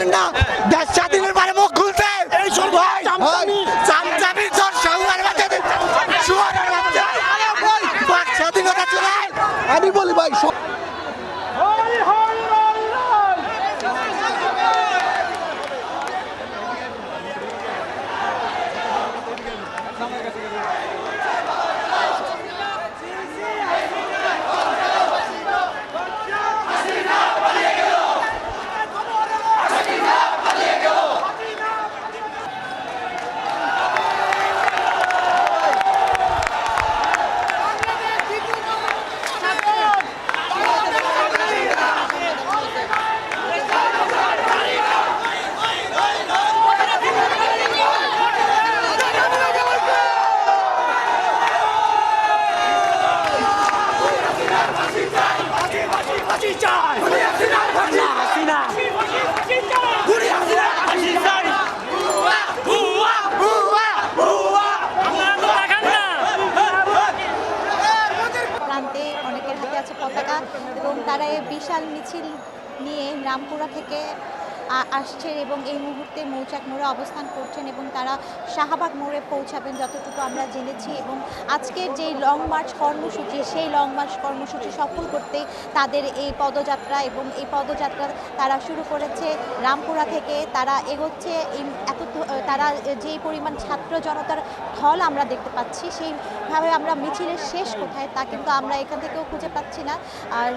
পারেন না। দেশ স্বাধীনের পরে মুখ খুলতে। আমি বলি ভাই ফাঁসি চাই না হাসিনা প্রান্তে অনেকের হাতে আছে পতাকা, এবং তারা এই বিশাল মিছিল নিয়ে রামপুরা থেকে আসছেন এবং এই মুহূর্তে মৌচাক মোড়ে অবস্থান করছেন এবং তারা শাহবাগ মোড়ে পৌঁছাবেন যতটুকু আমরা জেনেছি এবং আজকের যে লং মার্চ কর্মসূচি, সেই লং মার্চ কর্মসূচি সফল করতে তাদের এই পদযাত্রা এবং এই পদযাত্রা তারা শুরু করেছে রামপুরা থেকে। তারা এগোচ্ছে এত তারা যেই পরিমাণ ছাত্র জনতার ঢল আমরা দেখতে পাচ্ছি, সেইভাবে আমরা মিছিলের শেষ কোথায় তা কিন্তু আমরা এখান থেকেও খুঁজে পাচ্ছি না। আর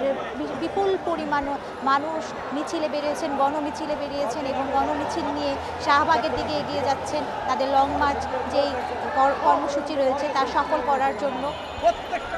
বিপুল পরিমাণ মানুষ মিছিলে বেরিয়েছেন, গণমিছিলে বেরিয়েছেন এবং গণমিছিল নিয়ে শাহবাগের দিকে এগিয়ে যাচ্ছেন তাদের লং মার্চ যেই কর- কর্মসূচি রয়েছে তা সফল করার জন্য। প্রত্যেকটা